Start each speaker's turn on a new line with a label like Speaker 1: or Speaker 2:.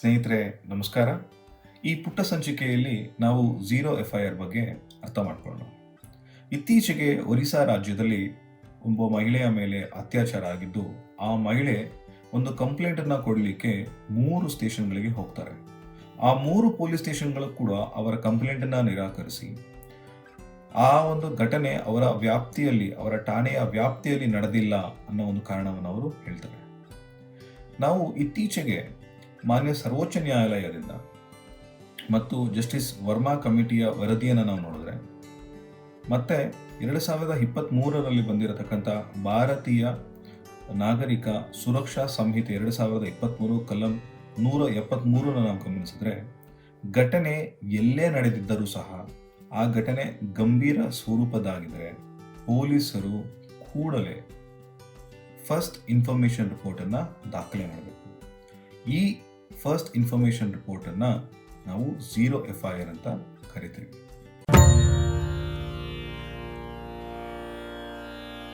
Speaker 1: ಸ್ನೇಹಿತರೆ, ನಮಸ್ಕಾರ. ಈ ಪುಟ್ಟ ಸಂಚಿಕೆಯಲ್ಲಿ ನಾವು ಝೀರೋ ಎಫ್ ಐ ಆರ್ ಬಗ್ಗೆ ಅರ್ಥ ಮಾಡಿಕೊಳ್ಳೋಣ. ಇತ್ತೀಚೆಗೆ ಒರಿಸ್ಸಾ ರಾಜ್ಯದಲ್ಲಿ ಒಬ್ಬ ಮಹಿಳೆಯ ಮೇಲೆ ಅತ್ಯಾಚಾರ ಆಗಿದ್ದು, ಆ ಮಹಿಳೆ ಒಂದು ಕಂಪ್ಲೇಂಟನ್ನು ಕೊಡಲಿಕ್ಕೆ ಮೂರು ಸ್ಟೇಷನ್ಗಳಿಗೆ ಹೋಗ್ತಾರೆ. ಆ ಮೂರು ಪೊಲೀಸ್ ಸ್ಟೇಷನ್ಗಳು ಕೂಡ ಅವರ ಕಂಪ್ಲೇಂಟನ್ನು ನಿರಾಕರಿಸಿ, ಆ ಒಂದು ಘಟನೆ ಅವರ ವ್ಯಾಪ್ತಿಯಲ್ಲಿ, ಅವರ ಠಾಣೆಯ ವ್ಯಾಪ್ತಿಯಲ್ಲಿ ನಡೆದಿಲ್ಲ ಅನ್ನೋ ಒಂದು ಕಾರಣವನ್ನು ಅವರು ಹೇಳ್ತಾರೆ. ನಾವು ಇತ್ತೀಚೆಗೆ ಮಾನ್ಯ ಸರ್ವೋಚ್ಚ ನ್ಯಾಯಾಲಯದಿಂದ ಮತ್ತು ಜಸ್ಟಿಸ್ ವರ್ಮಾ ಕಮಿಟಿಯ ವರದಿಯನ್ನು ನಾವು ನೋಡಿದ್ರೆ, ಮತ್ತೆ ಎರಡು ಸಾವಿರದ ಇಪ್ಪತ್ತ್ಮೂರರಲ್ಲಿ ಬಂದಿರತಕ್ಕಂಥ ಭಾರತೀಯ ನಾಗರಿಕ ಸುರಕ್ಷಾ ಸಂಹಿತೆ ಎರಡು ಸಾವಿರದ ಇಪ್ಪತ್ತ್ಮೂರು ಕಲಂ ನೂರ ಎಪ್ಪತ್ತ್ಮೂರನ್ನು ನಾವು ಗಮನಿಸಿದ್ರೆ, ಘಟನೆ ಎಲ್ಲೇ ನಡೆದಿದ್ದರೂ ಸಹ ಆ ಘಟನೆ ಗಂಭೀರ ಸ್ವರೂಪದಾಗಿದ್ದರೆ ಪೊಲೀಸರು ಕೂಡಲೇ ಫಸ್ಟ್ ಇನ್ಫಾರ್ಮೇಷನ್ ರಿಪೋರ್ಟನ್ನು ದಾಖಲೆ ಮಾಡಬೇಕು. ಈ ಫಸ್ಟ್ ಇನ್ಫಾರ್ಮೇಷನ್ ರಿಪೋರ್ಟನ್ನು ನಾವು ಝೀರೋ ಎಫ್ ಐ ಆರ್ ಅಂತ ಕರಿತೀವಿ.